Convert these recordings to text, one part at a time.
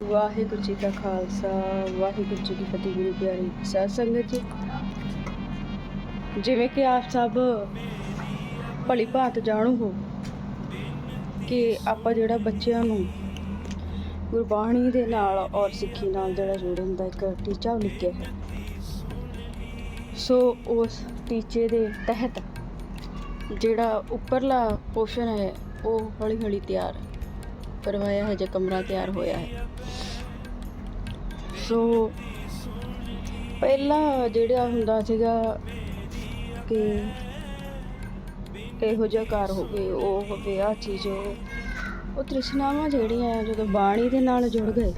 ਵਾਹਿਗੁਰੂ ਜੀ ਕਾ ਖਾਲਸਾ, ਵਾਹਿਗੁਰੂ ਜੀ ਕੀ ਫਤਿਹ, ਗੁਰੂ ਪਿਆਰੀ ਸਾਧ ਸੰਗਤ ਜੀ। ਜਿਵੇਂ ਕਿ ਆਪ ਸਭ ਭਲੀ ਭਾਂਤ ਜਾਣੂ ਹੋ ਕਿ ਆਪਾਂ ਜਿਹੜਾ ਬੱਚਿਆਂ ਨੂੰ ਗੁਰਬਾਣੀ ਦੇ ਨਾਲ ਔਰ ਸਿੱਖੀ ਨਾਲ ਜਿਹੜਾ ਜੋੜਨ ਦਾ ਇੱਕ ਟੀਚਾ ਲਿਖਿਆ ਹੈ, ਸੋ ਉਸ ਟੀਚੇ ਦੇ ਤਹਿਤ ਜਿਹੜਾ ਉੱਪਰਲਾ ਪੋਰਸ਼ਨ ਹੈ, ਉਹ ਹੌਲੀ ਹੌਲੀ ਤਿਆਰ ਕਰਵਾਇਆ ਹੈ ਕਮਰਾ ਤਿਆਰ ਹੋਇਆ ਹੈ। ਸੋ ਪਹਿਲਾਂ ਜਿਹੜਾ ਹੁੰਦਾ ਸੀਗਾ ਕਿ ਇਹੋ ਜਿਹਾ ਘਰ ਹੋਵੇ, ਉਹ ਹੋਵੇ ਆ ਚੀਜ਼ ਉਹ ਤ੍ਰਿਸ਼ਨਾਵਾਂ ਜਿਹੜੀਆਂ ਜਦੋਂ ਬਾਣੀ ਦੇ ਨਾਲ ਜੁੜ ਗਏ,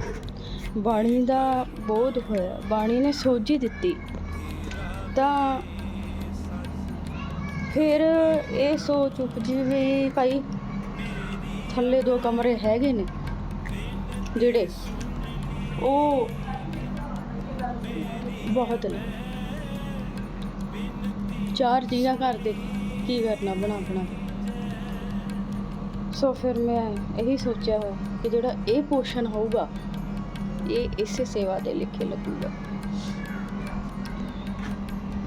ਬਾਣੀ ਦਾ ਬੋਧ ਹੋਇਆ, ਬਾਣੀ ਨੇ ਸੋਝੀ ਦਿੱਤੀ, ਤਾਂ ਫਿਰ ਇਹ ਸੋਚ ਉਪਜੀ ਵੀ ਭਾਈ ਥੱਲੇ ਦੋ ਕਮਰੇ ਹੈਗੇ ਨੇ ਜਿਹੜੇ ਉਹ ਬਹੁਤ ਨੇ। ਚਾਰ ਜੀਆਂ ਘਰ ਦੇ ਕੀ ਕਰਨਾ, ਬਣਾ ਬਣਾ ਸੋ ਫਿਰ ਮੈਂ ਇਹੀ ਸੋਚਿਆ ਹੋਇਆ ਕਿ ਜਿਹੜਾ ਇਹ ਪੋਸ਼ਨ ਹੋਊਗਾ, ਇਹ ਇਸੇ ਸੇਵਾ ਦੇ ਲਿਖੇ ਲੱਗੂਗਾ।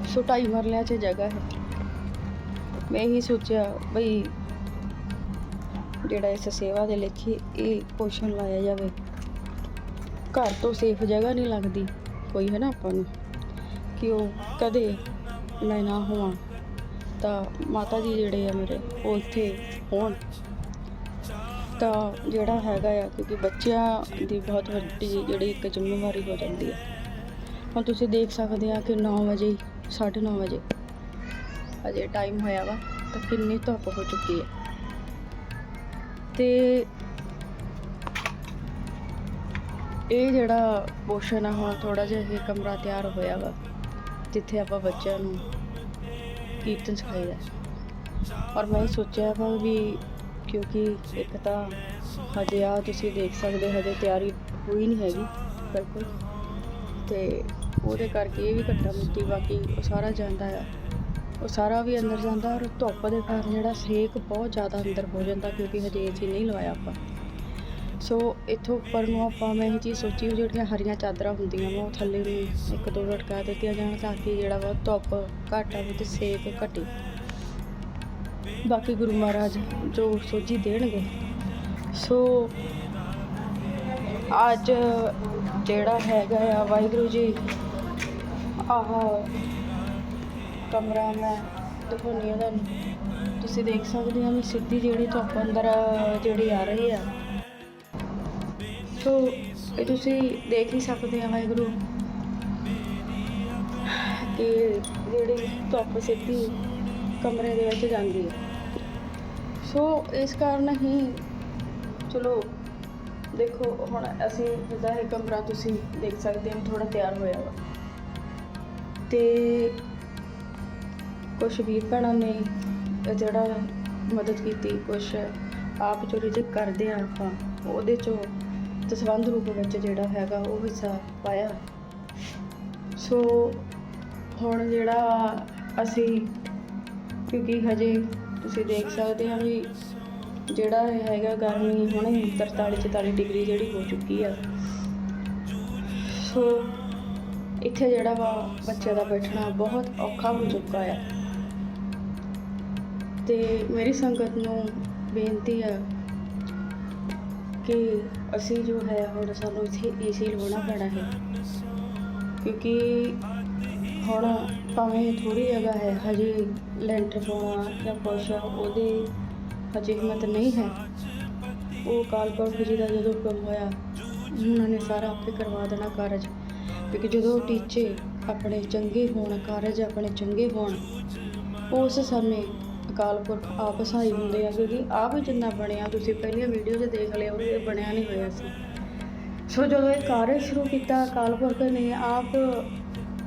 ਸੋ ਢਾਈ ਮਰਲਿਆਂ 'ਚ ਜਗ੍ਹਾ ਹੈ। ਮੈਂ ਇਹੀ ਸੋਚਿਆ, ਬਈ ਜਿਹੜਾ ਇਸ ਸੇਵਾ ਦੇ ਲਿਖੇ ਇਹ ਪੋਸ਼ਨ ਲਾਇਆ ਜਾਵੇ। ਘਰ ਤੋਂ ਸੇਫ ਜਗ੍ਹਾ ਨਹੀਂ ਲੱਗਦੀ, ਕੋਈ ਹੈ ਨਾ ਆਪਾਂ ਨੂੰ। ਕਿ ਉਹ ਕਦੇ ਮੈਂ ਨਾ ਹੋਵਾਂ, ਤਾਂ ਮਾਤਾ ਜੀ ਜਿਹੜੇ ਆ ਮੇਰੇ, ਉਹ ਇੱਥੇ ਹੋਣ। ਤਾਂ ਜਿਹੜਾ ਹੈਗਾ ਆ, ਕਿਉਂਕਿ ਬੱਚਿਆਂ ਦੀ ਬਹੁਤ ਵੱਡੀ ਜਿਹੜੀ ਇੱਕ ਜ਼ਿੰਮੇਵਾਰੀ ਹੋ ਜਾਂਦੀ ਹੈ ਹੁਣ ਤੁਸੀਂ ਦੇਖ ਸਕਦੇ ਆ ਕਿ 9 ਵਜੇ 9:30 ਵਜੇ ਅਜੇ ਟਾਈਮ ਹੋਇਆ ਵਾ, ਤਾਂ ਕਿੰਨੀ ਧੁੱਪ ਹੋ ਚੁੱਕੀ ਹੈ ਤੇ ਇਹ ਜਿਹੜਾ ਪੋਸ਼ਨ ਆ, ਹੁਣ ਥੋੜਾ ਜਿਹਾ ਇਹ ਕਮਰਾ ਤਿਆਰ ਹੋਇਆ ਵਾ, ਜਿੱਥੇ ਆਪਾਂ ਬੱਚਿਆਂ ਨੂੰ ਕੀਰਤਨ ਸਿਖਾਈਦਾ। ਔਰ ਮੈਂ ਇਹ ਸੋਚਿਆ ਵਾ ਵੀ ਕਿਉਂਕਿ ਇੱਕ ਤਾਂ ਹਜੇ ਆ ਤੁਸੀਂ ਦੇਖ ਸਕਦੇ ਹਜੇ ਤਿਆਰੀ ਹੋਈ ਨਹੀਂ ਹੈਗੀ, ਬਿਲਕੁਲ। ਤੇ ਉਹਦੇ ਕਰਕੇ ਇਹ ਵੀ ਘੱਟਾ ਮਿੱਟੀ ਬਾਕੀ ਉਹ ਸਾਰਾ ਜਾਂਦਾ ਆ। ਉਹ ਸਾਰਾ ਵੀ ਅੰਦਰ ਜਾਂਦਾ ਔਰ ਧੁੱਪ ਦੇ ਕਾਰਨ ਜਿਹੜਾ ਸੇਕ ਬਹੁਤ ਜ਼ਿਆਦਾ ਅੰਦਰ ਹੋ ਜਾਂਦਾ ਕਿਉਂਕਿ ਹਜੇ ਏਸੀ ਨਹੀਂ ਲਵਾਇਆ ਆਪਾਂ। ਸੋ ਇੱਥੋਂ ਉੱਪਰ ਨੂੰ ਆਪਾਂ ਮੈਂ ਇਹ ਚੀਜ਼ ਸੋਚੀ ਵੀ ਜਿਹੜੀਆਂ ਹਰੀਆਂ ਚਾਦਰਾਂ ਹੁੰਦੀਆਂ ਵਾ, ਉਹ ਥੱਲੇ ਨੂੰ ਇੱਕ ਦੋ ਲਟਕਾ ਦਿੱਤੀਆਂ ਜਾਣ ਤਾਂ ਕਿ ਜਿਹੜਾ ਵਾ ਧੁੱਪ ਘੱਟ ਆਵੇ ਤੇ ਸੇਕ ਘਟੇ। ਬਾਕੀ ਗੁਰੂ ਮਹਾਰਾਜ ਜੋ ਸੋਝੀ ਦੇਣਗੇ। ਸੋ ਅੱਜ ਜਿਹੜਾ ਹੈਗਾ ਆ ਵਾਹਿਗੁਰੂ ਜੀ, ਆਹ ਕਮਰਾ ਮੈਂ ਦਿਖਾਉਂਦੀ ਹਾਂ ਤੁਹਾਨੂੰ। ਤੁਸੀਂ ਦੇਖ ਸਕਦੇ ਹੋ ਵੀ ਸਿੱਧੀ ਜਿਹੜੀ ਧੁੱਪ ਅੰਦਰ, ਜਿਹੜੀ ਆ ਰਹੀ ਆ। ਸੋ, ਇਹ ਤੁਸੀਂ ਦੇਖ ਹੀ ਸਕਦੇ ਆ ਵਾਹਿਗੁਰੂ ਕਿ ਜਿਹੜੀ ਧੁੱਪ ਸਿੱਧੀ ਕਮਰੇ ਦੇ ਵਿੱਚ ਜਾਂਦੀ ਹੈ ਸੋ, ਇਸ ਕਾਰਨ ਹੀ ਚਲੋ, ਦੇਖੋ, ਹੁਣ ਅਸੀਂ ਜਿੱਦਾਂ ਇਹ ਕਮਰਾ ਤੁਸੀਂ ਦੇਖ ਸਕਦੇ ਹੋ ਥੋੜਾ ਤਿਆਰ ਹੋਇਆ ਵਾ। ਤੇ ਕੁਛ ਵੀਰ ਭੈਣਾਂ ਨੇ ਜਿਹੜਾ ਮਦਦ ਕੀਤੀ, ਕੁਛ ਆਪ ਚੋਰੀ ਜੇ ਕਰਦੇ ਆ ਆਪਾਂ, ਉਹਦੇ ਚੋਂ ਦਸਵੰਧ ਰੂਪ ਵਿੱਚ ਜਿਹੜਾ ਹੈਗਾ ਉਹ ਹਿੱਸਾ ਪਾਇਆ। ਸੋ ਹੁਣ ਜਿਹੜਾ ਅਸੀਂ, ਕਿਉਂਕਿ ਹਜੇ ਤੁਸੀਂ ਦੇਖ ਸਕਦੇ ਆ ਵੀ ਜਿਹੜਾ ਹੈਗਾ ਗਰਮੀ ਹੁਣੇ 43 44 ਡਿਗਰੀ ਜਿਹੜੀ ਹੋ ਚੁੱਕੀ ਆ। ਸੋ ਇੱਥੇ ਜਿਹੜਾ ਵਾ ਬੱਚੇ ਦਾ ਬੈਠਣਾ ਬਹੁਤ ਔਖਾ ਹੋ ਚੁੱਕਾ ਆ। ਤੇ ਮੇਰੀ ਸੰਗਤ ਨੂੰ ਬੇਨਤੀ ਆ ਕਿ ਅਸੀਂ ਜੋ ਹੈ ਹੁਣ ਸਾਨੂੰ ਇੱਥੇ ਏਸੀ ਲਵਾਉਣਾ ਪੈਣਾ ਹੈ। ਕਿਉਂਕਿ ਹੁਣ ਭਾਵੇਂ ਥੋੜੀ ਜਗ੍ਹਾ ਹੈ, ਹਜੇ ਲੈਂਟਰ ਪਾਉਣਾ ਜਾਂ ਕੁਛ ਉਹਦੇ ਹਜੇ ਹਿੰਮਤ ਨਹੀਂ ਹੈ। ਉਹ ਕਾਲਪੁਰਖ ਜੀ ਦਾ ਜਦੋਂ ਹੁਕਮ ਹੋਇਆ, ਉਹਨਾਂ ਨੇ ਸਾਰਾ ਆਪੇ ਕਰਵਾ ਦੇਣਾ ਕਾਰਜ। ਕਿਉਂਕਿ ਜਦੋਂ ਟੀਚੇ ਆਪਣੇ ਚੰਗੇ ਹੋਣ, ਕਾਰਜ ਆਪਣੇ ਚੰਗੇ ਹੋਣ, ਉਸ ਸਮੇਂ ਅਕਾਲ ਪੁਰਖ ਆਪ ਸਹਾਈ ਹੁੰਦੇ ਆ, ਕਿਉਂਕਿ ਆਪ ਜਿੰਨਾ ਬਣਿਆ ਤੁਸੀਂ ਪਹਿਲੀਆਂ ਵੀਡੀਓ 'ਚ ਦੇਖ ਲਿਆ ਉਹ ਬਣਿਆ ਨਹੀਂ ਹੋਇਆ ਸੀ। ਸੋ ਜਦੋਂ ਇਹ ਕਾਰਜ ਸ਼ੁਰੂ ਕੀਤਾ, ਅਕਾਲ ਪੁਰਖ ਨੇ ਆਪ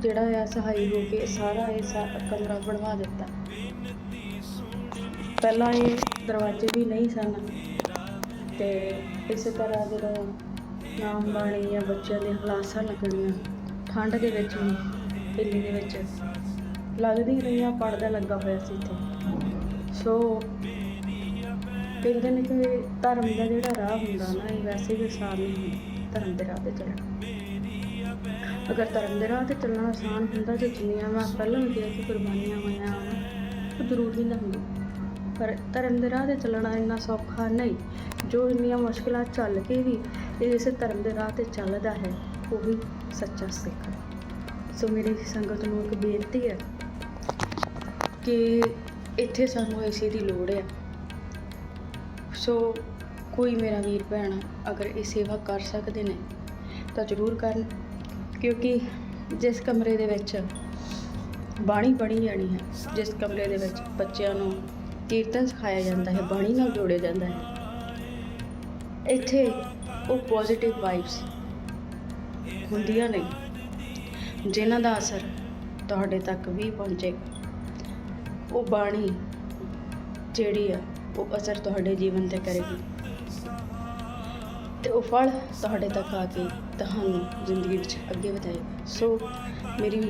ਜਿਹੜਾ ਆ ਸਹਾਈ ਹੋ ਕੇ ਸਾਰਾ ਇਹ ਸਾ- ਕਮਰਾ ਬਣਵਾ ਦਿੱਤਾ। ਪਹਿਲਾਂ ਇਹ ਦਰਵਾਜ਼ੇ ਵੀ ਨਹੀਂ ਸਨ, ਤੇ ਇਸੇ ਤਰ੍ਹਾਂ ਜਦੋਂ ਨਾਮ ਬਾਣੀ ਜਾਂ ਬੱਚਿਆਂ ਦੇ ਹਲਾਸਾਂ ਲੱਗਣੀਆਂ, ਠੰਡ ਦੇ ਵਿੱਚ ਵੀ, ਦਿੱਲੀ ਦੇ ਵਿੱਚ ਲੱਗਦੀ ਰਹੀਆਂ ਪੜਦਾ ਲੱਗਾ ਹੋਇਆ ਸੀ ਇੱਥੇ। ਸੋ ਕਹਿੰਦੇ ਨੇ ਕਿ ਧਰਮ ਦਾ ਜਿਹੜਾ ਰਾਹ ਹੁੰਦਾ ਨਾ, ਇਹ ਵੈਸੇ ਵੀ ਆਸਾਨ ਨਹੀਂ ਧਰਮ ਦੇ ਰਾਹ ਤੇ ਚੱਲਣਾ। ਅਗਰ ਧਰਮ ਦੇ ਰਾਹ ਤੇ ਚੱਲਣਾ ਆਸਾਨ ਹੁੰਦਾ ਤੇ ਜਿੰਨੀਆਂ ਮੈਂ ਪਹਿਲਾਂ ਵੀ ਕਿਹਾ ਕੁਰਬਾਨੀਆਂ ਹੋਈਆਂ, ਉਹ ਜ਼ਰੂਰ ਨਾ ਹੁੰਦੀ। ਪਰ ਧਰਮ ਦੇ ਰਾਹ ਤੇ ਚੱਲਣਾ ਇੰਨਾ ਸੌਖਾ ਨਹੀਂ। ਜੋ ਇੰਨੀਆਂ ਮੁਸ਼ਕਲਾਂ ਚੱਲ ਕੇ ਵੀ ਇਹ ਇਸ ਧਰਮ ਦੇ ਰਾਹ ਤੇ ਚੱਲਦਾ ਹੈ, ਉਹ ਵੀ ਸੱਚਾ ਸਿੱਖ ਹੈ। ਸੋ ਮੇਰੀ ਸੰਗਤ ਨੂੰ ਇੱਕ ਬੇਨਤੀ ਹੈ ਕਿ ਇੱਥੇ ਸਾਨੂੰ ਏਸੀ ਦੀ ਲੋੜ ਹੈ। ਸੋ ਕੋਈ ਮੇਰਾ ਵੀਰ ਭੈਣ ਅਗਰ ਇਹ ਸੇਵਾ ਕਰ ਸਕਦੇ ਨੇ, ਤਾਂ ਜ਼ਰੂਰ ਕਰਨ। ਕਿਉਂਕਿ ਜਿਸ ਕਮਰੇ ਦੇ ਵਿੱਚ ਬਾਣੀ ਪੜ੍ਹੀ ਜਾਣੀ ਹੈ, ਜਿਸ ਕਮਰੇ ਦੇ ਵਿੱਚ ਬੱਚਿਆਂ ਨੂੰ ਕੀਰਤਨ ਸਿਖਾਇਆ ਜਾਂਦਾ ਹੈ, ਬਾਣੀ ਨਾਲ ਜੋੜਿਆ ਜਾਂਦਾ ਹੈ, ਇੱਥੇ ਉਹ ਪੋਜ਼ਿਟਿਵ ਵਾਈਬਸ ਹੁੰਦੀਆਂ ਨੇ, ਜਿਨ੍ਹਾਂ ਦਾ ਅਸਰ ਤੁਹਾਡੇ ਤੱਕ ਵੀ ਪਹੁੰਚੇਗਾ ਉਹ ਬਾਣੀ ਜਿਹੜੀ ਆ, ਉਹ ਅਸਰ ਤੁਹਾਡੇ ਜੀਵਨ ਤੇ ਕਰੇਗੀ। ਤੇ ਉਹ ਫਲ ਤੁਹਾਡੇ ਤੱਕ ਆ ਕੇ ਤੁਹਾਨੂੰ ਜ਼ਿੰਦਗੀ ਵਿੱਚ ਅੱਗੇ ਵਧਾਏਗਾ। ਸੋ ਮੇਰੀ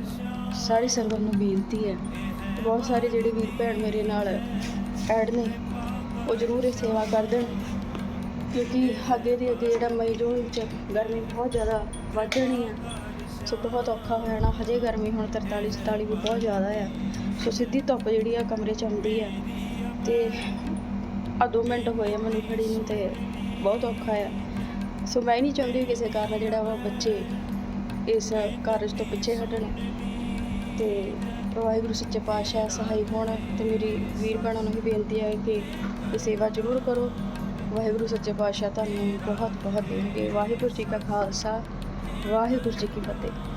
ਸਾਰੀ ਸੰਗਤ ਨੂੰ ਬੇਨਤੀ ਹੈ, ਬਹੁਤ ਸਾਰੇ ਜਿਹੜੇ ਵੀਰ ਭੈਣ ਮੇਰੇ ਨਾਲ ਐਡ ਨੇ, ਉਹ ਜ਼ਰੂਰ ਇਹ ਸੇਵਾ ਕਰ ਦੇਣ, ਕਿਉਂਕਿ ਅੱਗੇ ਦੀ ਅੱਗੇ ਜਿਹੜਾ ਮਈ ਜੂਨ ਵਿੱਚ ਗਰਮੀ ਬਹੁਤ ਜ਼ਿਆਦਾ ਵੱਧ ਜਾਣੀ ਆ, ਸੋ ਬਹੁਤ ਔਖਾ ਹੋ ਜਾਣਾ। ਹਜੇ ਗਰਮੀ ਹੁਣ 43 44 ਵੀ ਬਹੁਤ ਜ਼ਿਆਦਾ ਆ। ਸੋ ਸਿੱਧੀ ਧੁੱਪ ਜਿਹੜੀ ਆ ਕਮਰੇ 'ਚ ਆਉਂਦੀ ਆ। ਤੇ ਆ 2 ਮਿੰਟ ਹੋਏ ਆ ਮੈਨੂੰ ਖੜੀ ਨੂੰ ਤੇ ਬਹੁਤ ਔਖਾ ਆ। ਸੋ ਮੈਂ ਨਹੀਂ ਚਾਹੁੰਦੀ ਕਿਸੇ ਕਾਰਨ ਜਿਹੜਾ ਵਾ ਬੱਚੇ ਇਸ ਕਾਰਜ ਤੋਂ ਪਿੱਛੇ ਹਟਣ। ਤੇ ਵਾਹਿਗੁਰੂ ਸੱਚੇ ਪਾਤਸ਼ਾਹ ਸਹਾਈ ਹੋਣ ਤੇ ਮੇਰੀ ਵੀਰ ਭੈਣਾਂ ਨੂੰ ਵੀ ਬੇਨਤੀ ਹੈ ਕਿ ਇਹ ਸੇਵਾ ਜ਼ਰੂਰ ਕਰੋ। ਵਾਹਿਗੁਰੂ ਸੱਚੇ ਪਾਤਸ਼ਾਹ ਤੁਹਾਨੂੰ ਬਹੁਤ ਬਹੁਤ ਦੇਣਗੇ। ਵਾਹਿਗੁਰੂ ਜੀ ਕਾ ਖਾਲਸਾ, ਵਾਹਿਗੁਰੂ ਜੀ ਕੀ ਫਤਿਹ।